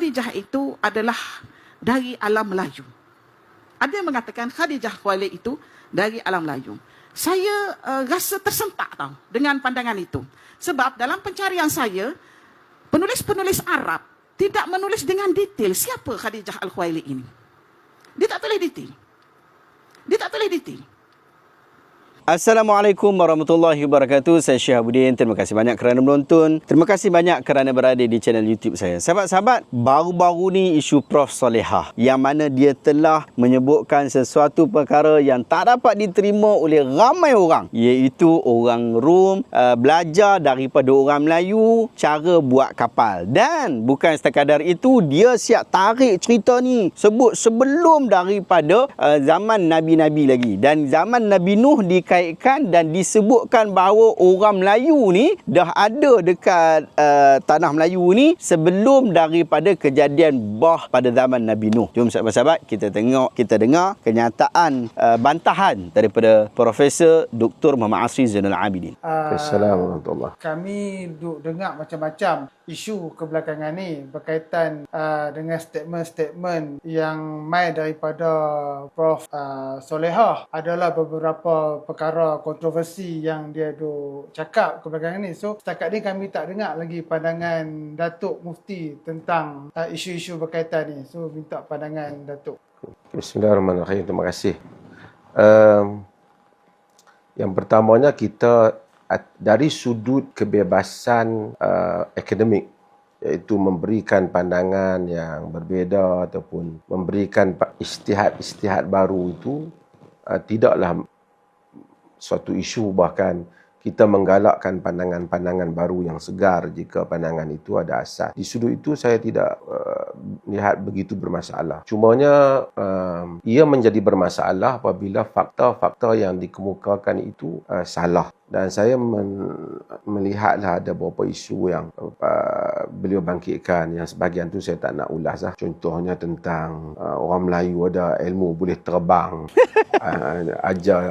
Khadijah itu adalah dari alam Melayu. Ada yang mengatakan Khadijah Khuwailid itu dari alam Melayu. Saya uh, rasa tersentak tau dengan pandangan itu. Sebab dalam pencarian saya, penulis-penulis Arab tidak menulis dengan detail siapa Khadijah Al-Khuwailid ini. Dia tak tulis detail. Dia tak tulis detail. Assalamualaikum warahmatullahi wabarakatuh. Saya Syihabuddin. Terima kasih banyak kerana menonton. Terima kasih banyak kerana berada di channel YouTube saya. Sahabat-sahabat, baru-baru ni isu Prof Solehah yang mana dia telah menyebutkan sesuatu perkara yang tak dapat diterima oleh ramai orang iaitu orang Rom uh, belajar daripada orang Melayu cara buat kapal. Dan bukan sekadar itu, dia siap tarik cerita ni sebut sebelum daripada uh, zaman Nabi-Nabi lagi. Dan zaman Nabi Nuh dikaitkan dikaitkan dan disebutkan bahawa orang Melayu ni dah ada dekat uh, tanah Melayu ni sebelum daripada kejadian bah pada zaman Nabi Nuh. Jom sahabat-sahabat kita tengok kita dengar kenyataan uh, bantahan daripada Profesor Dr. Muhammad Asri Zainal Abidin. Uh, Assalamualaikum warahmatullahi Kami duk dengar macam-macam isu kebelakangan ni berkaitan uh, dengan statement-statement yang mai daripada Prof uh, Solehah adalah beberapa perkara kontroversi yang dia duk cakap kebelakangan ni. So setakat ni kami tak dengar lagi pandangan Datuk Mufti tentang uh, isu-isu berkaitan ni. So minta pandangan Datuk. Bismillahirrahmanirrahim. Terima kasih. Um, yang pertamanya kita dari sudut kebebasan uh, akademik iaitu memberikan pandangan yang berbeza ataupun memberikan istihad-istihad baru itu uh, tidaklah suatu isu bahkan kita menggalakkan pandangan-pandangan baru yang segar jika pandangan itu ada asas. Di sudut itu saya tidak uh, lihat begitu bermasalah. Cumanya uh, ia menjadi bermasalah apabila fakta-fakta yang dikemukakan itu uh, salah. Dan saya men- melihatlah ada beberapa isu yang uh, beliau bangkitkan yang sebahagian tu saya tak nak ulas lah. Contohnya tentang uh, orang Melayu ada ilmu boleh terbang. uh, ajar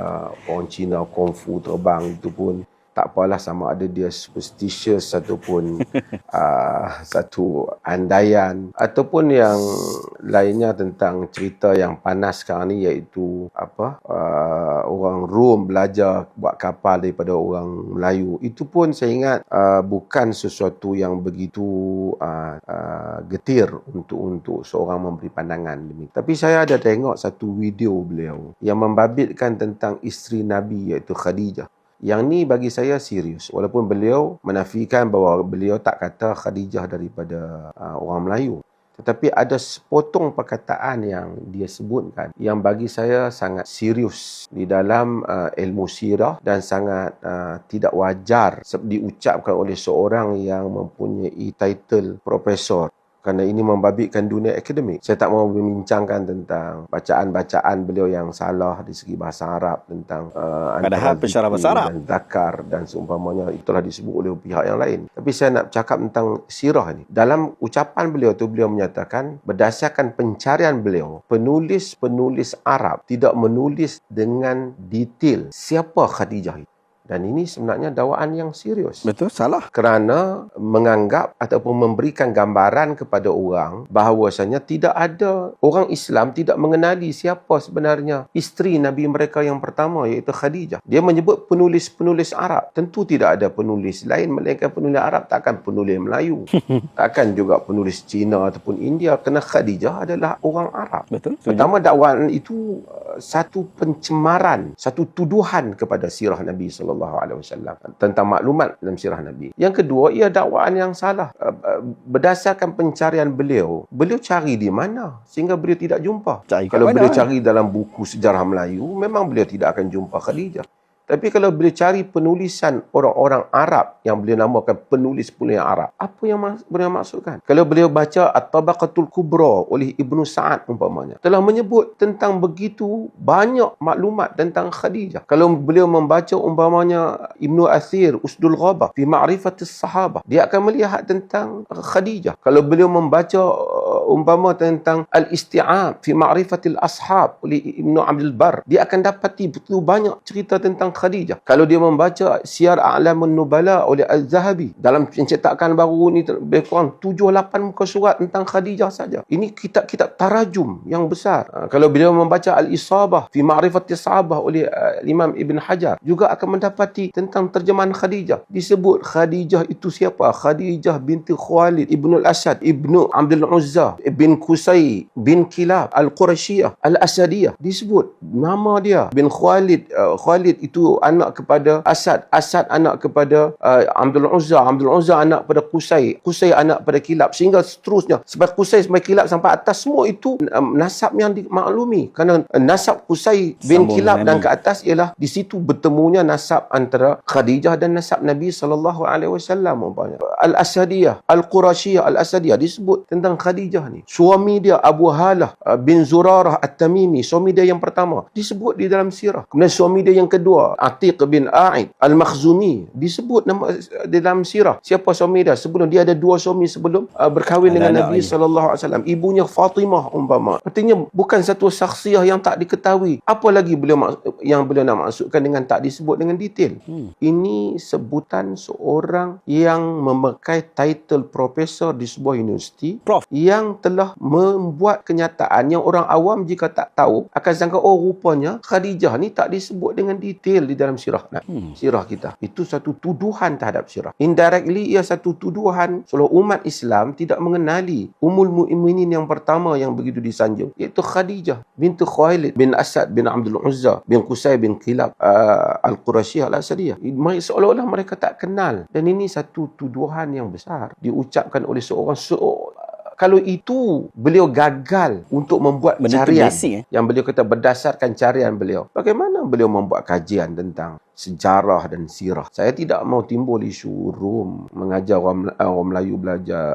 orang Cina kung fu terbang itu pun tak apalah sama ada dia superstitious ataupun uh, satu andaian ataupun yang lainnya tentang cerita yang panas sekarang ni iaitu apa uh, orang Rom belajar buat kapal daripada orang Melayu. Itu pun saya ingat uh, bukan sesuatu yang begitu uh, uh, getir untuk untuk seorang memberi pandangan demi. Tapi saya ada tengok satu video beliau yang membabitkan tentang isteri Nabi iaitu Khadijah yang ni bagi saya serius. Walaupun beliau menafikan bahawa beliau tak kata Khadijah daripada uh, orang Melayu. Tetapi ada sepotong perkataan yang dia sebutkan yang bagi saya sangat serius di dalam uh, ilmu sirah dan sangat uh, tidak wajar diucapkan oleh seorang yang mempunyai title profesor kerana ini membabitkan dunia akademik. Saya tak mahu membincangkan tentang bacaan-bacaan beliau yang salah di segi bahasa Arab tentang uh, padahal pensyarah bahasa Arab dan zakar dan seumpamanya itulah disebut oleh pihak yang lain. Tapi saya nak cakap tentang sirah ini. Dalam ucapan beliau tu beliau menyatakan berdasarkan pencarian beliau, penulis-penulis Arab tidak menulis dengan detail siapa Khadijah itu. Dan ini sebenarnya dakwaan yang serius. Betul, salah. Kerana menganggap ataupun memberikan gambaran kepada orang bahawasanya tidak ada orang Islam tidak mengenali siapa sebenarnya isteri Nabi mereka yang pertama iaitu Khadijah. Dia menyebut penulis-penulis Arab. Tentu tidak ada penulis lain melainkan penulis Arab takkan penulis Melayu. takkan juga penulis Cina ataupun India kerana Khadijah adalah orang Arab. Betul. Pertama dakwaan itu satu pencemaran, satu tuduhan kepada sirah Nabi sallallahu alaihi wasallam tentang maklumat dalam sirah Nabi. Yang kedua, ia dakwaan yang salah. Uh, uh, berdasarkan pencarian beliau, beliau cari di mana sehingga beliau tidak jumpa. Cari Kalau mana? beliau cari dalam buku sejarah Melayu, memang beliau tidak akan jumpa Khadijah. Tapi kalau beliau cari penulisan orang-orang Arab yang beliau namakan penulis-penulis Arab, apa yang beliau maksudkan? Kalau beliau baca At-Tabaqatul Kubra oleh Ibnu Sa'ad umpamanya, telah menyebut tentang begitu banyak maklumat tentang Khadijah. Kalau beliau membaca umpamanya Ibnu Athir Usdul Ghabah fi Ma'rifatis Sahabah, dia akan melihat tentang Khadijah. Kalau beliau membaca umpama tentang al-isti'ab fi ma'rifatil ashab oleh Ibnu Abdul Bar. Dia akan dapati betul banyak cerita tentang Khadijah. Kalau dia membaca Syiar A'lamun Nubala oleh Al-Zahabi dalam pencetakan baru ni lebih kurang 7 8 muka surat tentang Khadijah saja. Ini kitab-kitab tarajum yang besar. Uh, kalau beliau membaca Al-Isabah fi ma'rifatis sahabah oleh uh, Imam Ibn Hajar juga akan mendapati tentang terjemahan Khadijah. Disebut Khadijah itu siapa? Khadijah binti Khualid Ibnu Al-Asad Ibnu Abdul Uzza bin Qusay bin Kilab Al-Qurashiyah Al-Asadiyah. Disebut nama dia. Bin Khualid uh, Khualid itu anak kepada Asad. Asad anak kepada uh, Abdul Uzza. Abdul Uzza anak pada Qusay. Qusay anak pada Kilab. Sehingga seterusnya. Sebab Qusay sampai Kilab sampai atas semua itu um, nasab yang dimaklumi. Kerana uh, nasab Qusay bin Sambung Kilab dan ke atas ialah di situ bertemunya nasab antara Khadijah dan nasab Nabi sallallahu alaihi wasallam umpamanya. Al-Asadiyah, Al-Qurashiyah, Al-Asadiyah disebut tentang Khadijah ni. Suami dia Abu Halah uh, bin Zurarah At-Tamimi, suami dia yang pertama disebut di dalam sirah. Kemudian suami dia yang kedua, Atiq bin A'id Al-Makhzumi disebut nama di dalam sirah. Siapa suami dia? Sebelum dia ada dua suami sebelum uh, berkahwin dengan Nabi lagi. sallallahu alaihi wasallam. Ibunya Fatimah umpama. Artinya bukan satu saksiah yang tak diketahui. Apa lagi beliau yang beliau nak maksudkan dengan tak disebut dengan detail? Hmm. Ini sebutan seorang yang memakai title profesor di sebuah universiti Prof. yang telah membuat kenyataan yang orang awam jika tak tahu akan sangka oh rupanya Khadijah ni tak disebut dengan detail di dalam sirah Hmm. sirah kita. Itu satu tuduhan terhadap sirah. Indirectly ia satu tuduhan seluruh umat Islam tidak mengenali Ummul Mukminin yang pertama yang begitu disanjung iaitu Khadijah bintu Khuwailid bin Asad bin Abdul Uzza bin Qusay bin Kilab uh, Al-Qurashiyah Al-Asadiyah. Seolah-olah mereka tak kenal dan ini satu tuduhan yang besar diucapkan oleh seorang seorang kalau itu beliau gagal untuk membuat Benda carian basic, eh? yang beliau kata berdasarkan carian beliau bagaimana beliau membuat kajian tentang sejarah dan sirah. Saya tidak mau timbul isu Rom mengajar orang, Mel- orang Melayu belajar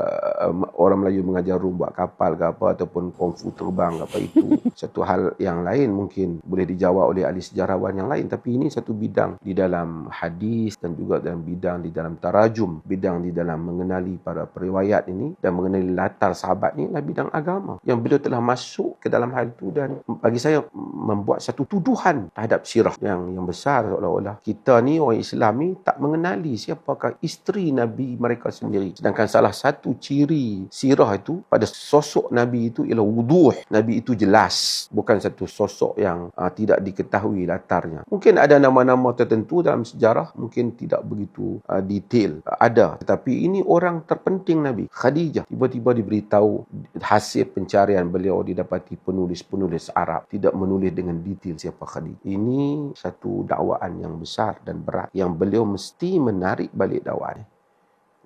um, orang Melayu mengajar Rom buat kapal ke apa ataupun kungfu terbang ke apa itu. Satu hal yang lain mungkin boleh dijawab oleh ahli sejarawan yang lain. Tapi ini satu bidang di dalam hadis dan juga dalam bidang di dalam tarajum. Bidang di dalam mengenali para periwayat ini dan mengenali latar sahabat ini adalah bidang agama. Yang beliau telah masuk ke dalam hal itu dan bagi saya membuat satu tuduhan terhadap sirah yang yang besar seolah-olah kita ni orang Islam ni tak mengenali siapakah isteri Nabi mereka sendiri. Sedangkan salah satu ciri sirah itu pada sosok Nabi itu ialah wuduh. Nabi itu jelas. Bukan satu sosok yang uh, tidak diketahui latarnya. Mungkin ada nama-nama tertentu dalam sejarah mungkin tidak begitu uh, detail uh, ada. Tetapi ini orang terpenting Nabi. Khadijah tiba-tiba diberitahu hasil pencarian beliau didapati penulis-penulis Arab tidak menulis dengan detail siapa Khadijah. Ini satu dakwaan yang besar dan berat yang beliau mesti menarik balik dakwaan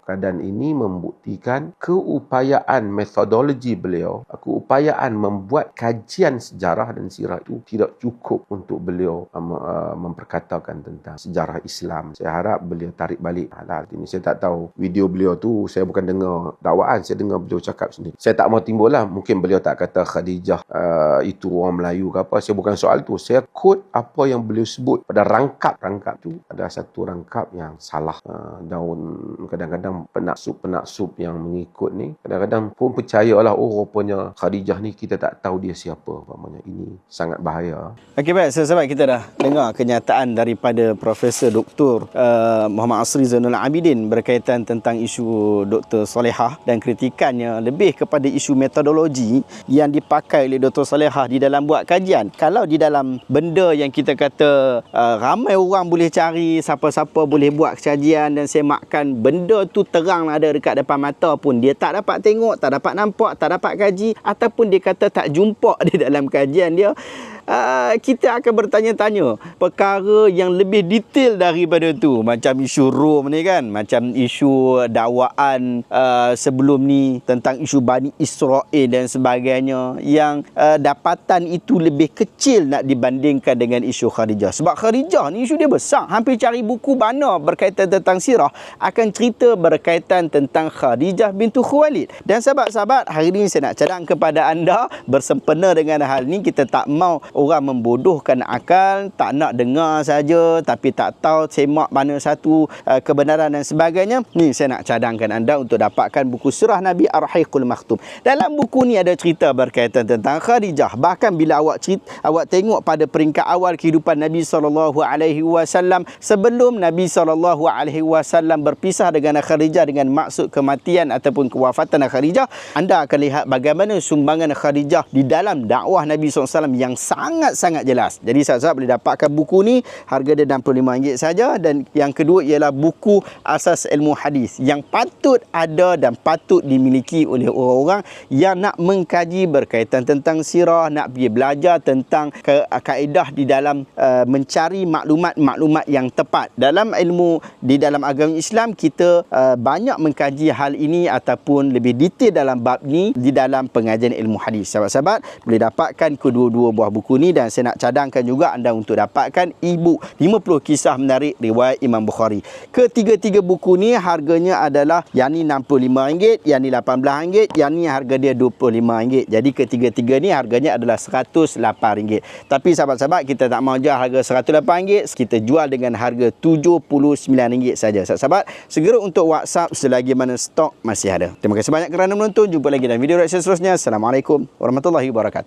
keadaan ini membuktikan keupayaan metodologi beliau, keupayaan membuat kajian sejarah dan sirah itu tidak cukup untuk beliau um, uh, memperkatakan tentang sejarah Islam. Saya harap beliau tarik balik halal ini. Saya tak tahu video beliau tu saya bukan dengar dakwaan, saya dengar beliau cakap sendiri. Saya tak mau timbul lah. Mungkin beliau tak kata Khadijah uh, itu orang Melayu ke apa. Saya bukan soal tu. Saya quote apa yang beliau sebut pada rangkap. Rangkap tu ada satu rangkap yang salah. Uh, daun kadang-kadang penaksub-penaksub yang mengikut ni kadang-kadang pun percayalah oh rupanya Khadijah ni kita tak tahu dia siapa umpamanya ini sangat bahaya Okey baik, sahabat kita dah dengar kenyataan daripada Profesor Dr. Uh, Muhammad Asri Zainul Abidin berkaitan tentang isu Dr. Solehah dan kritikannya lebih kepada isu metodologi yang dipakai oleh Dr. Solehah di dalam buat kajian. Kalau di dalam benda yang kita kata uh, ramai orang boleh cari, siapa-siapa boleh buat kajian dan semakkan benda tu terang ada dekat depan mata pun. Dia tak dapat tengok, tak dapat nampak, tak dapat kaji. Ataupun dia kata tak jumpa di dalam kajian dia Uh, kita akan bertanya-tanya perkara yang lebih detail daripada tu. Macam isu Rom ni kan macam isu dakwaan uh, sebelum ni tentang isu Bani Israel dan sebagainya yang uh, dapatan itu lebih kecil nak dibandingkan dengan isu Khadijah. Sebab Khadijah ni isu dia besar. Hampir cari buku mana berkaitan tentang sirah akan cerita berkaitan tentang Khadijah bintu Khuwailid. Dan sahabat-sahabat hari ini saya nak cadang kepada anda bersempena dengan hal ni. Kita tak mau orang membodohkan akal, tak nak dengar saja tapi tak tahu semak mana satu uh, kebenaran dan sebagainya. Ni saya nak cadangkan anda untuk dapatkan buku surah Nabi Ar-Rahiqul Maktum. Dalam buku ni ada cerita berkaitan tentang Khadijah. Bahkan bila awak cerita, awak tengok pada peringkat awal kehidupan Nabi sallallahu alaihi wasallam sebelum Nabi sallallahu alaihi wasallam berpisah dengan Khadijah dengan maksud kematian ataupun kewafatan Khadijah, anda akan lihat bagaimana sumbangan Khadijah di dalam dakwah Nabi SAW yang sangat-sangat jelas. Jadi sahabat boleh dapatkan buku ni harga dia RM65 saja dan yang kedua ialah buku Asas Ilmu Hadis yang patut ada dan patut dimiliki oleh orang-orang yang nak mengkaji berkaitan tentang sirah, nak pergi belajar tentang ke, kaedah di dalam uh, mencari maklumat-maklumat yang tepat. Dalam ilmu di dalam agama Islam kita uh, banyak mengkaji hal ini ataupun lebih detail dalam bab ni di dalam pengajian ilmu hadis. Sahabat-sahabat boleh dapatkan kedua-dua buah buku ni dan saya nak cadangkan juga anda untuk dapatkan e-book 50 kisah menarik riwayat Imam Bukhari. Ketiga-tiga buku ni harganya adalah yang ni RM65, yang ni RM18, yang ni harga dia RM25. Jadi ketiga-tiga ni harganya adalah RM108. Tapi sahabat-sahabat kita tak mau jual harga RM108, kita jual dengan harga RM79 saja. Sahabat-sahabat, segera untuk WhatsApp selagi mana stok masih ada. Terima kasih banyak kerana menonton. Jumpa lagi dalam video reaksi seterusnya. Assalamualaikum warahmatullahi wabarakatuh.